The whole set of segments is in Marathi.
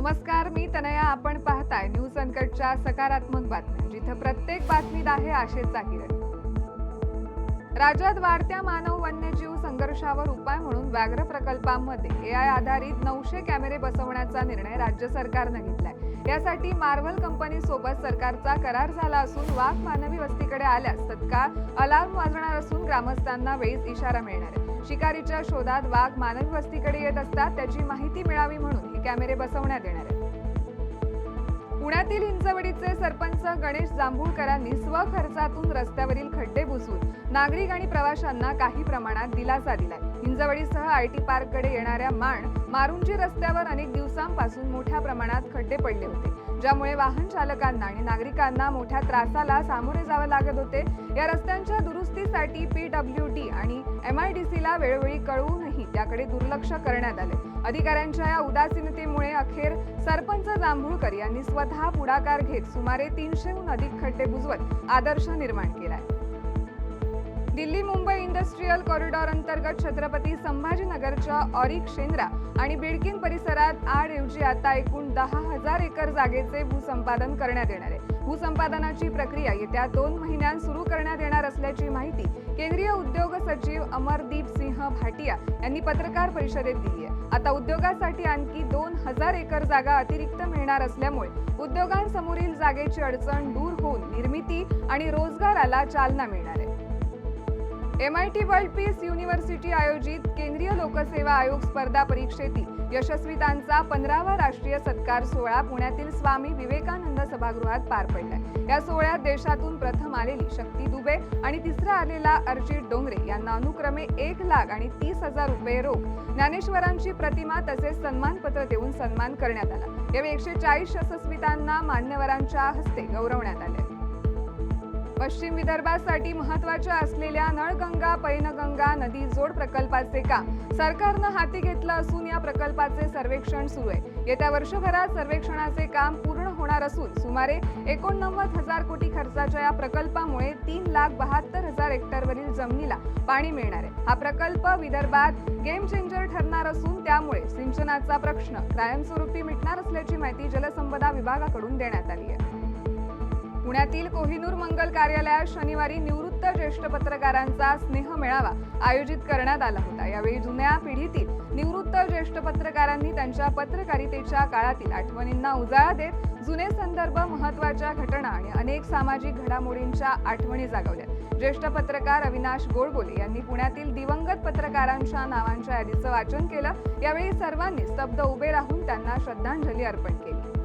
नमस्कार मी तनया. आपण पाहताय न्यूज अनकटच्या सकारात्मक बातम्या जिथं प्रत्येक बातमीत आहे आशेचा किरण राज्यात वाढत्या मानव वन्यजीव संघर्षावर उपाय म्हणून व्याघ्र प्रकल्पांमध्ये एआय आधारित नऊशे कॅमेरे बसवण्याचा निर्णय राज्य सरकारनं घेतलाय. यासाठी मार्वल कंपनी सोबत सरकारचा करार झाला असून वाघ मानवी वस्तीकडे आल्यास तत्काळ अलार्म वाजणार असून ग्रामस्थांना वेळीच इशारा मिळणार आहे. शिकारीच्या शोधात वाघ मानवी वस्तीकडे येत असतात त्याची माहिती मिळावी म्हणून हे कॅमेरे बसवण्यात येणार आहेत. पुण्यातील हिंजवडीचे सरपंच गणेश जांभूळकरांनी स्वखर्चातून रस्त्यावरील खड्डे बुसून नागरिक आणि प्रवाशांना काही प्रमाणात दिलासा दिलाय. हिंजवडीसह आय टी पार्ककडे येणाऱ्या माण मारुंजी रस्त्यावर अनेक दिवसांपासून मोठ्या प्रमाणात खड्डे पडले होते ज्यामुळे वाहन चालकांना आणि नागरिकांना मोठ्या त्रासाला सामोरे जावे लागत होते. या रस्त्यांच्या मागणीसाठी पी डब्ल्यू डी आणि एमआयडीसीला वेळोवेळी कळवूनही त्याकडे दुर्लक्ष करण्यात आले. अधिकाऱ्यांच्या या उदासीनतेमुळे अखेर सरपंच जांभूळकर यांनी स्वतः पुढाकार घेत सुमारे तीनशेहून अधिक खड्डे बुजवत आदर्श निर्माण केलाय. दिल्ली मुंबई इंडस्ट्रीयल कॉरिडॉर अंतर्गत छत्रपती संभाजीनगरच्या ऑरिक शेंद्रा आणि बिडकिन परिसरात आड ऐवजी आता एकूण दहा हजार एकर जागेचे भूसंपादन करण्यात येणार आहे. भूसंपादनाची प्रक्रिया येत्या दोन महिन्यांत सुरू करण्यात येणार असल्याची माहिती केंद्रीय उद्योग सचिव अमरदीप सिंह भाटिया यांनी पत्रकार परिषदेत दिली आहे. आता उद्योगासाठी आणखी दोन हजार एकर जागा अतिरिक्त मिळणार असल्यामुळे उद्योगांसमोरील जागेची अडचण दूर होऊन निर्मिती आणि रोजगाराला चालना मिळणार आहे. M I T world peace university आयोजित केंद्रीय लोकसेवा आयोग स्पर्धा परीक्षेतील यशस्वितांचा पंधरावा राष्ट्रीय सत्कार सोहळा पुण्यातील स्वामी विवेकानंद सभागृहात पार पडलाय या सोहळ्यात देशातून प्रथम आलेली शक्ती दुबे आणि तिसरा आलेला अर्जित डोंगरे यांना अनुक्रमे एक लाख आणि तीस हजार रुपये रोख ज्ञानेश्वरांची प्रतिमा तसेच सन्मानपत्र देऊन सन्मान करण्यात आला. यावेळी एकशे चाळीस यशस्वितांना मान्यवरांच्या हस्ते गौरवण्यात आले. पश्चिम विदर्भासाठी महत्त्वाच्या असलेल्या नळगंगा पैनगंगा नदी जोड प्रकल्पाचे काम सरकारनं हाती घेतलं असून या प्रकल्पाचे सर्वेक्षण सुरू आहे. येत्या वर्षभरात सर्वेक्षणाचे काम पूर्ण होणार असून सुमारे एकोणनव्वद हजार कोटी खर्चाच्या या प्रकल्पामुळे तीन लाख बहात्तर हजार हेक्टरवरील जमिनीला पाणी मिळणार आहे. हा प्रकल्प विदर्भात गेम चेंजर ठरणार असून त्यामुळे सिंचनाचा प्रश्न कायमस्वरूपी मिटणार असल्याची माहिती जलसंपदा विभागाकडून देण्यात आली आहे. पुण्यातील कोहिनूर मंगल कार्यालयात शनिवारी निवृत्त ज्येष्ठ पत्रकारांचा स्नेह मेळावा आयोजित करण्यात आला होता. यावेळी जुन्या पिढीतील निवृत्त ज्येष्ठ पत्रकारांनी त्यांच्या पत्रकारितेच्या काळातील आठवणींना उजाळा देत जुने संदर्भ महत्त्वाच्या घटना आणि अनेक सामाजिक घडामोडींच्या आठवणी जागवल्या. ज्येष्ठ पत्रकार अविनाश गोडबोले यांनी पुण्यातील दिवंगत पत्रकारांच्या नावांच्या यादीचं वाचन केलं. यावेळी सर्वांनी स्तब्ध उभे राहून त्यांना श्रद्धांजली अर्पण केली.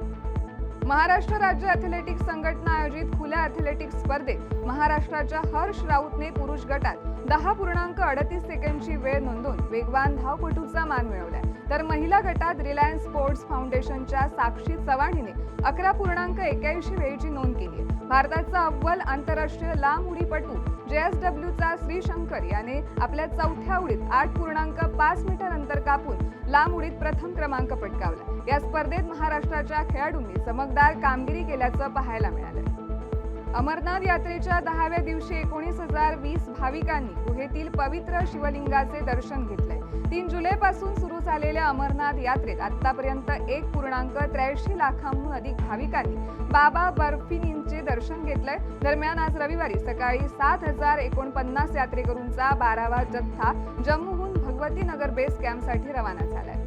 महाराष्ट्र राज्य अथलेटिक्स संघटना आयोजित खुल्या अथलेटिक्स स्पर्धेत महाराष्ट्राच्या हर्ष राऊतने पुरुष गटात दहा पूर्णांक अडतीस सेकंडची वेळ नोंदवून वेगवान धावपटूचा मान मिळवलाय. तर महिला गटात रिलायन्स स्पोर्ट्स फाउंडेशनच्या साक्षी चव्हाणीने अकरा पूर्णांक एक्याऐंशी वेळीची नोंद केली भारताचा अव्वल आंतरराष्ट्रीय लांब उडीपटू जेएसडब्ल्यूचा श्रीशंकर याने आपल्या चौथ्या उडीत आठ पूर्णांक पाच मीटर अंतर कापून लांब उडीत प्रथम क्रमांक पटकावला. या स्पर्धेत महाराष्ट्राच्या खेळाडूंनी चमकदार कामगिरी केल्याचं पाहायला मिळालं. अमरनाथ यात्रेच्या दहाव्या दिवशी एकोणीस हजार वीस भाविकांनी गुहेतील पवित्र शिवलिंगाचे दर्शन घेतले तीन जुलैपासून सुरू झालेल्या अमरनाथ यात्रेत आतापर्यंत एक पूर्णांक त्र्याऐंशी लाखांहून अधिक भाविकांनी बाबा बर्फिनींचे दर्शन घेतलंय. दरम्यान आज रविवारी सकाळी सात हजार एकोणपन्नास यात्रेकरूंचा बारावा जथ्था जम्मूहून भगवती नगर बेस कॅम्पसाठी रवाना झालाय.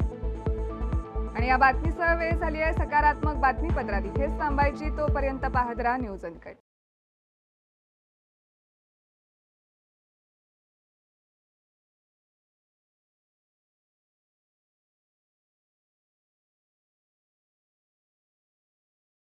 आणि या बातमीसह वेळ झाली आहे सकारात्मक बातमीपत्रात. इथेच थांबायची तोपर्यंत पाहत राहा न्यूज अनकट.